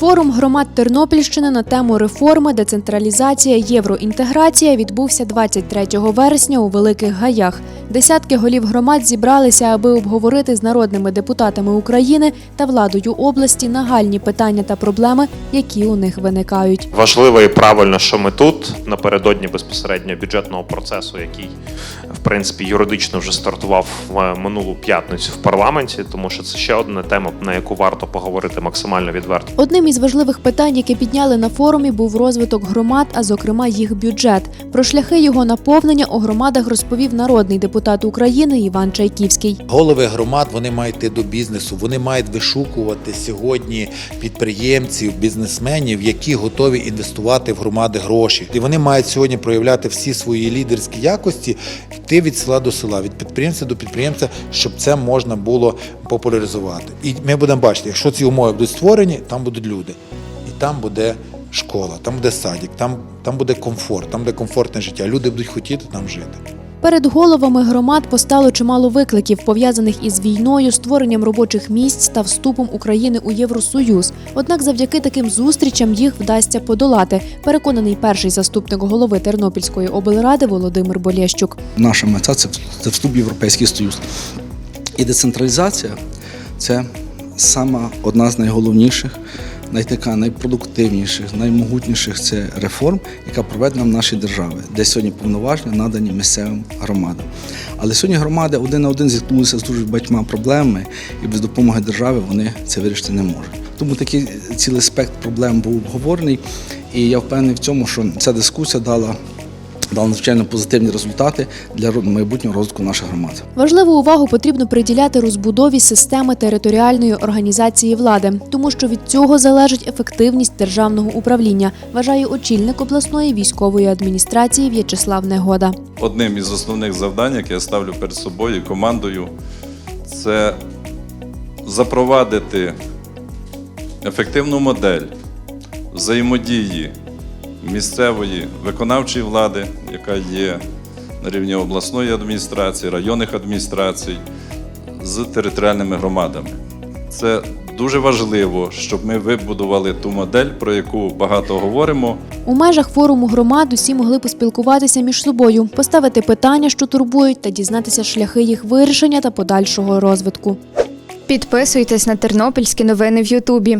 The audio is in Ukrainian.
Форум громад Тернопільщини на тему реформи, децентралізація, євроінтеграція відбувся 23 вересня у Великих Гаях. Десятки голів громад зібралися, аби обговорити з народними депутатами України та владою області нагальні питання та проблеми, які у них виникають. Важливо і правильно, що ми тут напередодні безпосередньо бюджетного процесу, який в принципі юридично вже стартував в минулу п'ятницю в парламенті, тому що це ще одна тема, на яку варто поговорити максимально відверто. Одним із важливих питань, які підняли на форумі, був розвиток громад, а зокрема їх бюджет. Про шляхи його наповнення у громадах розповів народний депутат України Іван Чайківський. Голови громад вони мають йти до бізнесу, вони мають вишукувати сьогодні підприємців, бізнесменів, які готові інвестувати в громади гроші. І вони мають сьогодні проявляти всі свої лідерські якості, йти від села до села, від підприємця до підприємця, щоб це можна було популяризувати. І ми будемо бачити, якщо ці умови будуть створені, там будуть люди, і там буде. Школа, там буде садик, там, там буде комфорт, там буде комфортне життя. Люди будуть хотіти там жити. Перед головами громад постало чимало викликів, пов'язаних із війною, створенням робочих місць та вступом України у Євросоюз. Однак, завдяки таким зустрічам їх вдасться подолати. Переконаний перший заступник голови Тернопільської облради Володимир Болєщук. Наша мета це це вступ в Європейський Союз. І децентралізація це сама одна з найголовніших, найтака, найпродуктивніших, наймогутніших це реформ, яка проведена в нашій державі, де сьогодні повноваження надані місцевим громадам. Але сьогодні громади один на один зіткнулися з дуже багатьма проблемами, і без допомоги держави вони це вирішити не можуть. Тому такий цілий спектр проблем був обговорений, і я впевнений в цьому, що ця дискусія дала дала надзвичайно позитивні результати для майбутнього розвитку наших громад. Важливу увагу потрібно приділяти розбудові системи територіальної організації влади, тому що від цього залежить ефективність державного управління, вважає очільник обласної військової адміністрації В'ячеслав Негода. Одним із основних завдань, яке я ставлю перед собою і командою, це запровадити ефективну модель взаємодії місцевої виконавчої влади, яка є на рівні обласної адміністрації, районних адміністрацій з територіальними громадами. Це дуже важливо, щоб ми вибудували ту модель, про яку багато говоримо, У межах форуму громад усі могли поспілкуватися між собою, поставити питання, що турбують, та дізнатися шляхи їх вирішення та подальшого розвитку. Підписуйтесь на тернопільські новини в Ютубі.